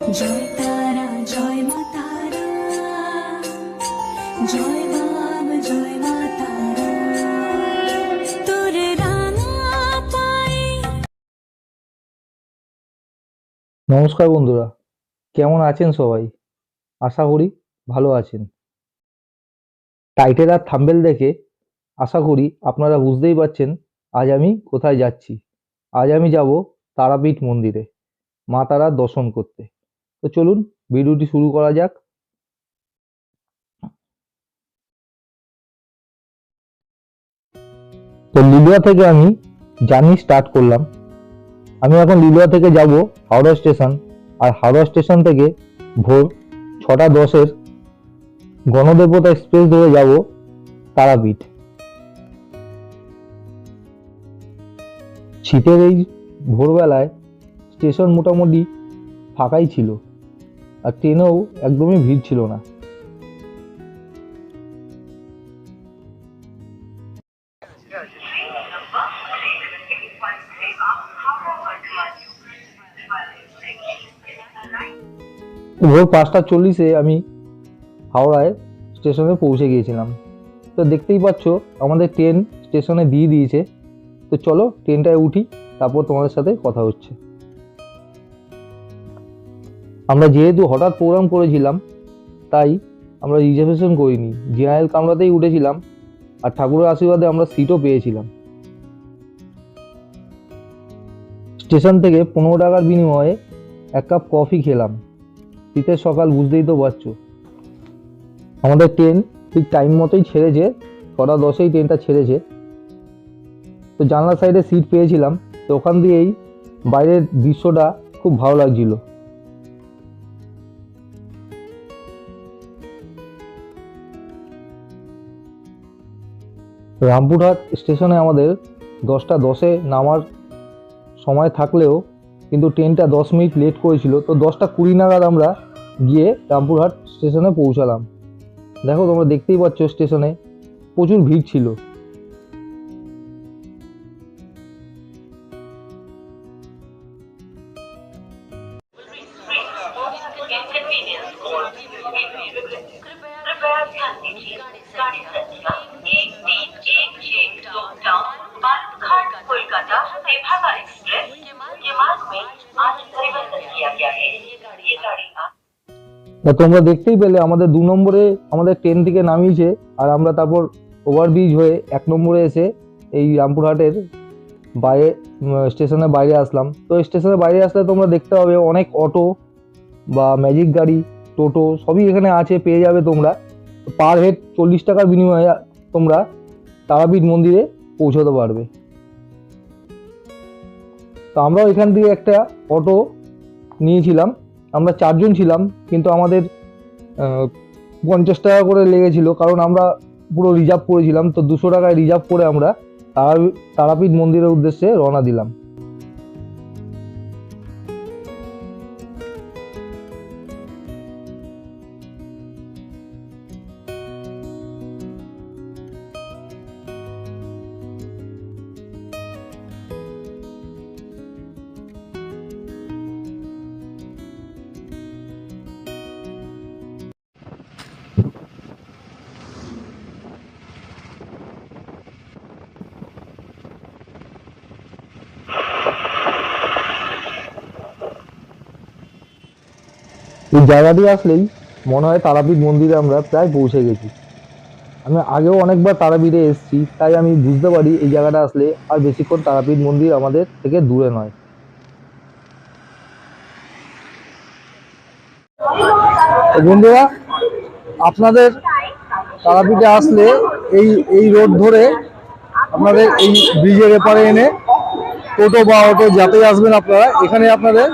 তারা তারা। তারা। তোর নমস্কার বন্ধুরা, কেমন আছেন সবাই? আশা করি ভালো আছেন। টাইটেল আর থাম্বেল দেখে আশা করি আপনারা বুঝতেই পারছেন আজ আমি কোথায় যাচ্ছি। আজ আমি যাব তারাপীঠ মন্দিরে, মা তারার দর্শন করতে। তো চলুন ভিডিওটি শুরু করা যাক। তো লিলুয়া থেকে আমি জার্নি স্টার্ট করলাম। আমি এখন লিলুয়া থেকে যাব হাওড়া স্টেশন আর হাওড়া স্টেশন থেকে ভোর ছটা দশের গণদেবতা এক্সপ্রেস ধরে যাব তারাপীঠ। শীতের এই ভোরবেলায় স্টেশন মোটামুটি ফাঁকাই ছিল। আর ট্রেনেও একদমই ভিড় ছিল না। ভোর পাঁচটা চল্লিশে আমি হাওড়ায় স্টেশনে পৌঁছে গিয়েছিলাম। তো দেখতেই পাচ্ছ, আমাদের ট্রেন স্টেশনে দিয়ে দিয়েছে। তো চলো, ট্রেনটায় উঠি, তারপর তোমাদের সাথে কথা হচ্ছে। আমরা যেহেতু হঠাৎ প্রোগ্রাম করেছিলাম, তাই আমরা রিজার্ভেশন করিনি। জেনারেল কামরাতেই উঠেছিলাম, আর ঠাকুরের আশীর্বাদে আমরা সিটও পেয়েছিলাম। স্টেশন থেকে পনেরো টাকার বিনিময়ে এক কাপ কফি খেলাম। শীতের সকাল, বুঝতেই তো পারছ। আমাদের ট্রেন ঠিক টাইম মতোই ছেড়েছে, ছটা দশেই ট্রেনটা ছেড়েছে। তো জানলার সাইডে সিট পেয়েছিলাম, তো ওখান দিয়েই বাইরের দৃশ্যটা খুব ভালো লাগছিল। রামপুরহাট স্টেশনে আমাদের দশটা দশে নামার সময় থাকলেও কিন্তু ট্রেনটা দশ মিনিট লেট করেছিল। তো দশটা কুড়ি নাগাদ আমরা গিয়ে রামপুরহাট স্টেশনে পৌঁছালাম। দেখো তোমরা দেখতেই পাচ্ছ স্টেশনে প্রচুর ভিড় ছিল। তোমরা দেখতেই পেলে, আমাদের দু নম্বরে আমাদের ট্রেন থেকে নামিয়েছে, আর আমরা তারপর ওভারব্রিজ হয়ে এক নম্বরে এসে এই রামপুরহাটের বাইরে স্টেশনের বাইরে আসলাম। তো স্টেশনের বাইরে আসলে তোমরা দেখতে পাবে অনেক অটো বা ম্যাজিক গাড়ি, টোটো সবই এখানে আছে, পেয়ে যাবে তোমরা। পার হেড চল্লিশ টাকার বিনিময়ে তোমরা তারাপীঠ মন্দিরে পৌঁছতে পারবে। তো আমরাও এখান দিয়ে একটা অটো নিয়েছিলাম। আমরা চারজন ছিলাম, কিন্তু আমাদের পঞ্চাশ টাকা করে লেগেছিল, কারণ আমরা পুরো রিজার্ভ করেছিলাম, তো দুশো টাকায় রিজার্ভ করে আমরা তারা তারাপীঠ মন্দিরের উদ্দেশ্যে রওনা দিলাম। এই জায়গাটি আসলেই মনে হয় তারাপীঠ মন্দিরে আমরা প্রায় পৌঁছে গেছি। আমি আগেও অনেকবার তারাপীঠে এসেছি, তাই আমি বুঝতে পারি এই জায়গাটা আসলে আর বেশিক্ষণ তারাপীঠ মন্দির আমাদের থেকে দূরে নয়। বন্ধুরা, আপনাদের তারাপীঠে আসলে এই এই রোড ধরে আপনাদের এই ব্রিজের এপারে এনে টোটো বা অটো যাতে আসবেন আপনারা, এখানে আপনাদের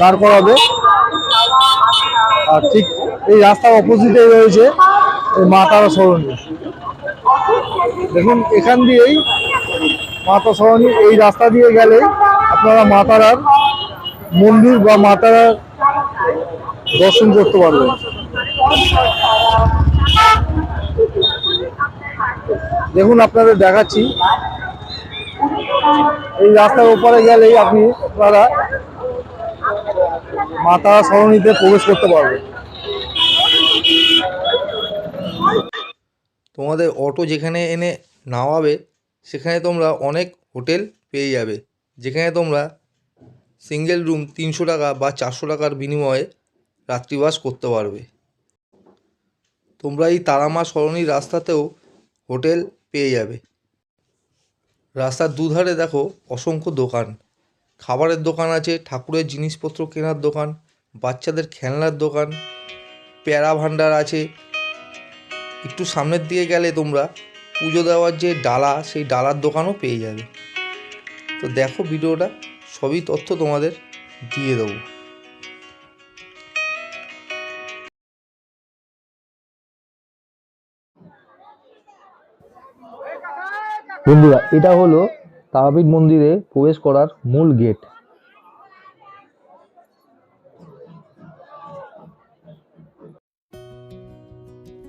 দাঁড় করাবে। আর ঠিক এই রাস্তার অপোজিটে রয়েছে এই মা তারা সরণি। দেখুন, এখান দিয়েই মাতা সরণি, এই রাস্তা দিয়ে গেলে আপনারা মা তারার মন্দির বা মা তারার দর্শন করতে পারবেন। দেখুন, আপনাদের দেখাচ্ছি। এই রাস্তার ওপরে গেলেই আপনি আপনারা মাতা সরণিতে প্রবেশ করতে পারবে। তোমাদের অটো যেখানে এনে নামাবে, সেখানে তোমরা অনেক হোটেল পেয়ে যাবে। যেখানে তোমরা সিঙ্গেল রুম তিনশো টাকা বা চারশো টাকার বিনিময়ে রাত্রিবাস করতে পারবে। তোমরা এই তারামা সরণির রাস্তাতেও হোটেল পেয়ে যাবে। রাস্তার দুধারে দেখো অসংখ্য দোকান। খাবারের দোকান আছে, ঠাকুরের জিনিসপত্র কেনার দোকান, বাচ্চাদের খেলনার দোকান, প্যারা ভাণ্ডার আছে। একটু সামনের দিকে গেলে তোমরা পুজো দেওয়ার যে ডালা, সেই ডালার দোকানও পেয়ে যাবে। তো দেখো ভিডিওটা, সবই তথ্য তোমাদের দিয়ে দেবো। বন্ধুরা, এটা হলো তারাপীঠ মন্দিরে প্রবেশ করার মূল গেট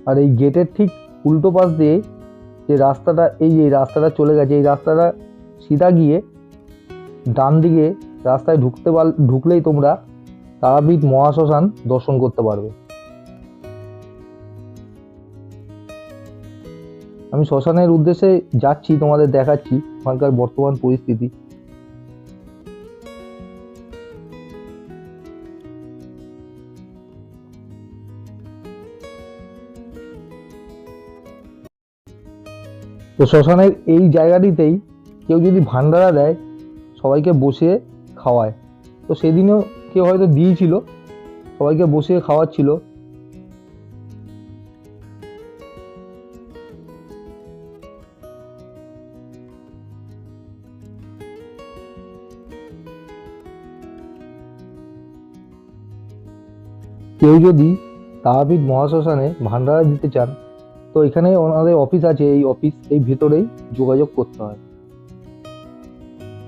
আর এই গেটের ঠিক উল্টো পাশ দিয়ে যে রাস্তাটা, এই যে রাস্তাটা চলে গেছে, এই রাস্তাটা সিধা গিয়ে ডান দিকে রাস্তায় ঢুকতে পার, ঢুকলেই তোমরা তারাপীঠ মহাশ্মশান দর্শন করতে পারবে। আমি শ্মশানের উদ্দেশ্যে যাচ্ছি, তোমাদের দেখাচ্ছি। ওখানকার বর্তমান পরিস্থিতি। তো শ্মশানের এই জায়গাটিতেই কেউ যদি ভান্ডারা দেয়, সবাইকে বসিয়ে খাওয়ায়। তো সেদিনও কেউ হয়তো দিয়েছিল, সবাইকে বসিয়ে খাওয়াচ্ছিল। কেউ যদি তারাপীঠ মহাশ্মশানে ভান্ডারা দিতে চান, তো এখানে ওনাদের অফিস আছে, এই অফিস এই ভেতরেই যোগাযোগ করতে হয়।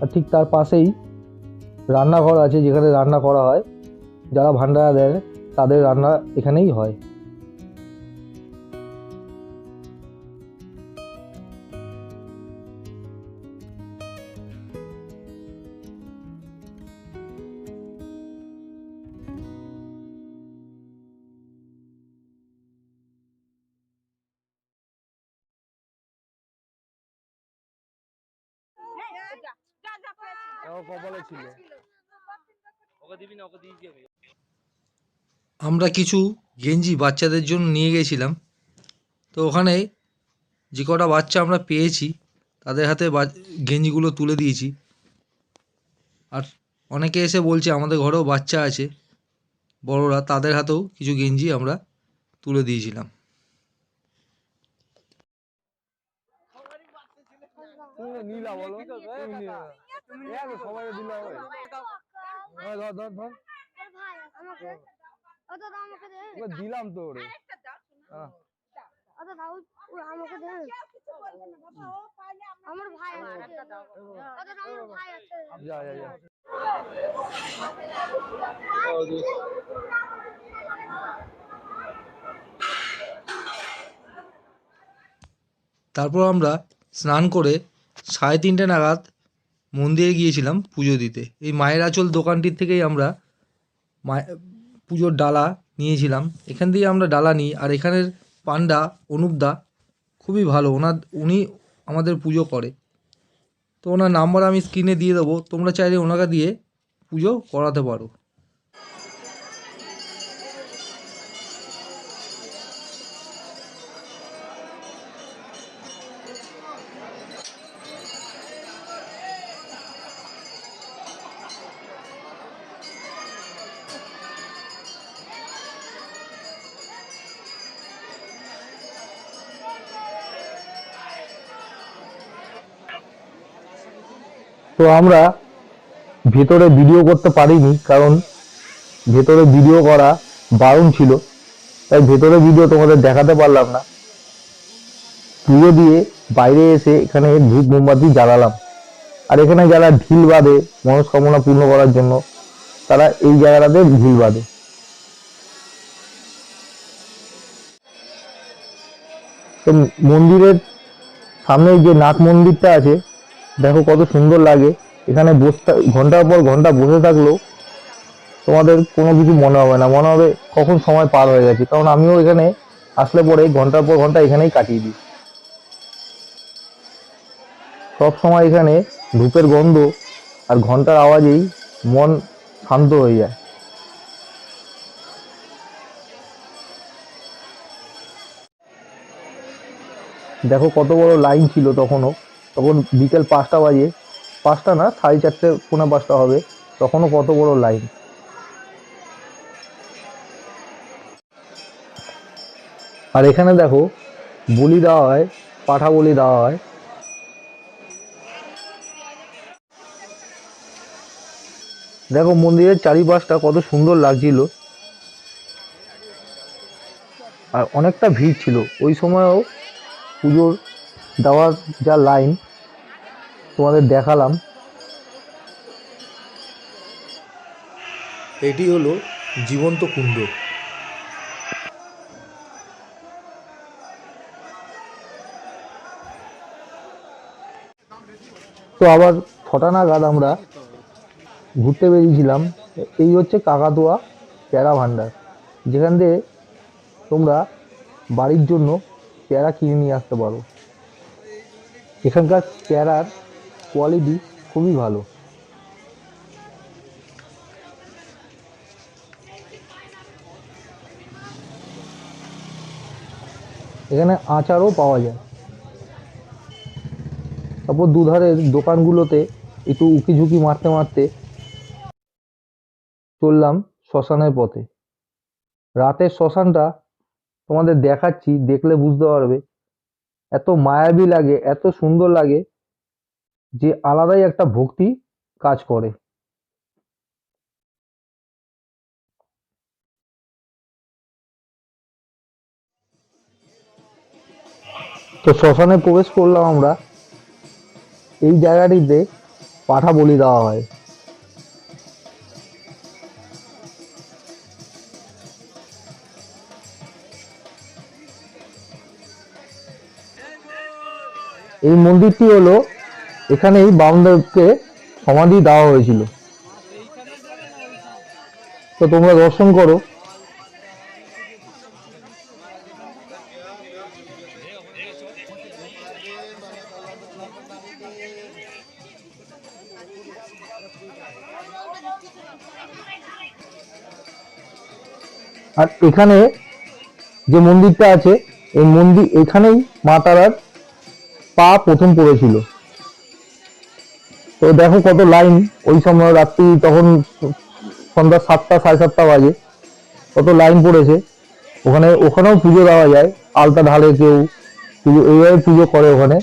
আর ঠিক তার পাশেই রান্নাঘর আছে, যেখানে রান্না করা হয়। যারা ভান্ডারা দেয় তাদের রান্না এখানেই হয়। কপালে ছিল আমরা কিছু গেঞ্জি বাচ্চাদের জন্য নিয়ে গেছিলাম। তো ওখানে যে কটা বাচ্চা আমরা পেয়েছি তাদের হাতে বা- গেঞ্জিগুলো তুলে দিয়েছি। আর অনেকে এসে বলছে আমাদের ঘরেও বাচ্চা আছে বড়রা তাদের হাতেও কিছু গেঞ্জি আমরা তুলে দিয়েছিলাম। নীলা বলো তুমি নীলা। সবাই দিলে হবে হ্যাঁ, ধর ধর ধর দিলাম তো ওরে। আমার ভাই যা যা যা। তারপর আমরা স্নান করে সাড়ে তিনটে নাগাদ মন্দিরে গিয়েছিলাম পুজো দিতে। এই মায়ের আঁচল দোকানটির থেকেই আমরা মায়, পুজোর ডালা নিয়েছিলাম। এখান থেকে আমরা ডালা নিই আর এখানের পান্ডা অনুপদা খুবই ভালো। ওনার, উনি আমাদের পুজো করে। তো ওনার নাম্বার আমি স্ক্রিনে দিয়ে দেবো। তোমরা চাইলে ওনাকে দিয়ে পুজো করাতে পারো। তো আমরা ভেতরে ভিডিও করতে পারিনি, কারণ ভেতরে ভিডিও করা বারণ ছিল। তাই ভেতরে ভিডিও তোমাদের দেখাতে পারলাম না। পুজো দিয়ে বাইরে এসে এখানে ধূপ মোমবাতি জ্বালালাম। আর এখানে যারা ঢিল বাঁধে, মনস্কামনা পূর্ণ করার জন্য, তারা এই জায়গাটাতে ঢিল বাঁধে। তো মন্দিরের সামনে যে নাথ মন্দিরটা আছে দেখো কত সুন্দর লাগে। এখানে বসতে, ঘণ্টার পর ঘণ্টা বসে থাকলেও তোমাদের কোনো কিছু মনে হবে না। মনে হবে কখন সময় পার হয়ে গেছে। কারণ আমিও এখানে আসলে পরে ঘণ্টার পর ঘণ্টা এখানেই কাটিয়ে দিই। সব সময় এখানে ধূপের গন্ধ আর ঘণ্টার আওয়াজেই মন শান্ত হয়ে যায়। দেখো কত বড় লাইন ছিল তখনও। তখন বিকেল পাঁচটা বাজে। পাঁচটা না, সাড়ে চারটে পৌনে পাঁচটা হবে। তখনও কত বড় লাইন। আর এখানে দেখো, বলি দেওয়া হয়, পাঠা বলি দেওয়া হয়। দেখো মন্দিরের চারিপাশটা কত সুন্দর লাগছিল। আর অনেকটা ভিড় ছিল। ওই সময়ও পুজোর দেওয়ার যা লাইন তোমাদের দেখালাম। এটি হলো জীবন্ত কুণ্ড। তো আবার ছটা নাগাদ আমরা ঘুরতে বেরিয়েছিলাম। এই হচ্ছে কাকাতুয়া প্যারা ভান্ডার। যেখান দিয়ে তোমরা বাড়ির জন্য প্যারা কিনে নিয়ে আসতে পারো। এখানকার পেয়ারার কোয়ালিটি খুবই ভালো। এখানে আচারও পাওয়া যায়। তারপর দুধারের দোকানগুলোতে একটু উকি ঝুঁকি মারতে মারতে চললাম শ্মশানের পথে। রাতের শ্মশানটা তোমাদের দেখাচ্ছি, দেখলে বুঝতে পারবে এত মায়াবী লাগে, এত সুন্দর লাগে যে আলাদাই একটা ভক্তি কাজ করে। তো শ্মশানে প্রবেশ করলাম আমরা। এই জায়গাটিতে পাঠা বলি দেওয়া হয়। এই মন্দিরটি হলো এখানেই বামদেবকে সমাধি দেওয়া হয়েছিল। তো তোমরা দর্শন করো। আর এখানে যে মন্দিরটা আছে, এই মন্দির এখানেই মা তারার পা প্রথম পড়েছিল। তো দেখো কত লাইন ওই সময় রাত্রি তখন সন্ধ্যা সাতটা, সাড়ে সাতটা বাজে, কত লাইন পড়েছে। ওখানে, ওখানেও পুজো দেওয়া যায়, আলতা ঢালে কেউ পুজো, এইভাবে পুজো করে ওখানে।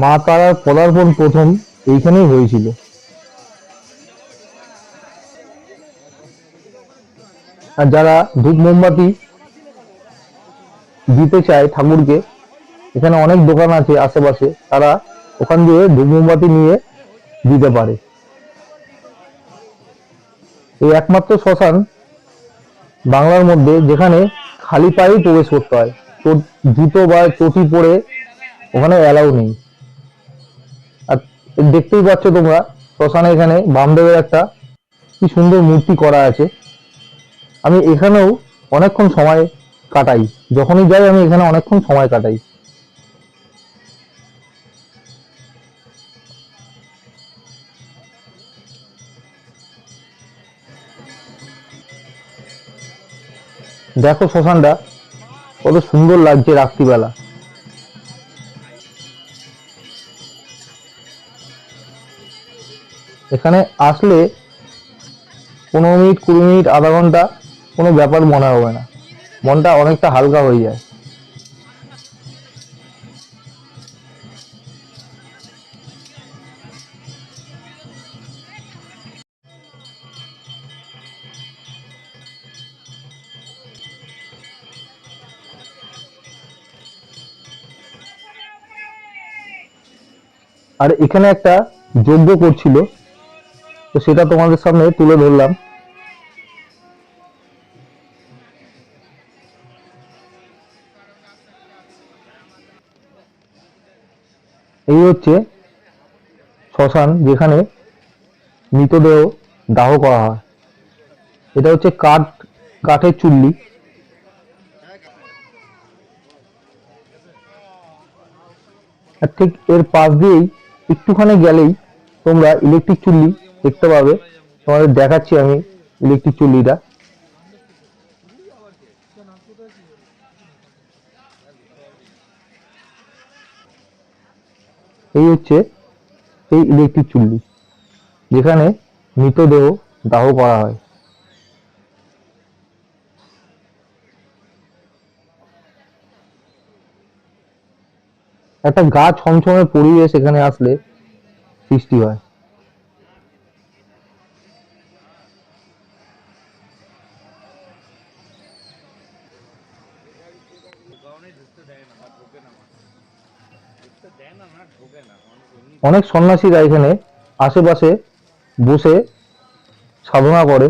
মা তারার পদার্পণ প্রথম এইখানেই হয়েছিল। আর যারা ধূপ মোমবাতি দিতে চায় ঠাকুরকে। এখানে অনেক দোকান আছে আশেপাশে, তারা ওখান দিয়ে ধূপ নিয়ে দিতে পারে। এই একমাত্র শ্মশান বাংলার মধ্যে যেখানে খালি পায়েই প্রবেশ করতে হয়। জুতো বা চটি পরে ওখানে অ্যালাউ নেই। আর দেখতেই পাচ্ছ তোমরা, শ্মশানে এখানে বামদেবের একটা কি সুন্দর মূর্তি করা আছে। আমি এখানেও অনেকক্ষণ সময় কাটাই। যখনই যাই, আমি এখানে অনেকক্ষণ সময় কাটাই। দেখো শ্মশানটা, কত সুন্দর লাগছে রাত্রিবেলা। এখানে আসলে পনেরো মিনিট, কুড়ি মিনিট, আধা ঘণ্টা কোনো ব্যাপার মনে হবে না। মনটা অনেকটা হালকা হয়ে যায়। আর এখানে একটা যজ্ঞ করছিল, তো সেটা তোমাদের সামনে তুলে ধরলাম। হচ্ছে শ্মশান যেখানে মৃতদেহ দাহ করা হয়। এটা হচ্ছে কাঠ, কাঠের চুল্লি। আর ঠিক এর পাশ দিয়েই একটুখানি গেলেই তোমরা ইলেকট্রিক চুল্লি দেখতে পাবে। তোমাদের দেখাচ্ছি আমি ইলেকট্রিক চুল্লিটা। এই হচ্ছে এই ইলেকট্রিক চুল্লি, যেখানে মৃতদেহ দাহ করা হয়। একটা গা ছমছমের পরিবেশ এখানে আসলে সৃষ্টি হয়। অনেক সন্ন্যাসীরা এখানে আশেপাশে বসে সাধনা করে।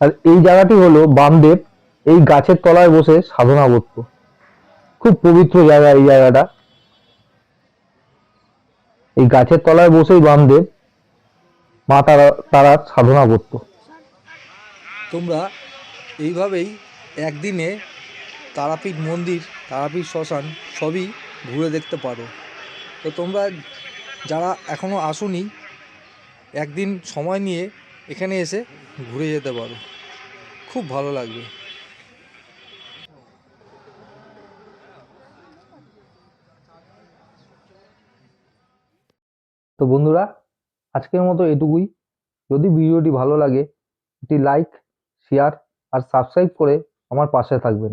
আর এই জায়গাটি হলো বামদেব, এই গাছের তলায় বসে সাধনা করত। খুব পবিত্র জায়গা এই জায়গাটা। এই গাছের তলায় বসেই বামদেব মা তারা তারা সাধনা করত। তোমরা এইভাবেই একদিনে তারাপীঠ মন্দির তারাপীঠ শ্মশান সবই ঘুরে দেখতে পারো। তো তোমরা যারা এখনও আসোনি একদিন সময় নিয়ে এখানে এসে ঘুরে যেতে পারো। খুব ভালো লাগবে। তো বন্ধুরা আজকের মতো এটুকুই। যদি ভিডিওটি ভালো লাগে, একটি লাইক শেয়ার আর সাবস্ক্রাইব করে আমার পাশে থাকবেন।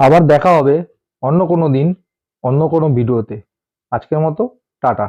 আবার দেখা হবে অন্য কোনো দিন, অন্য কোনো ভিডিওতে। আজকের মতো, টাটা।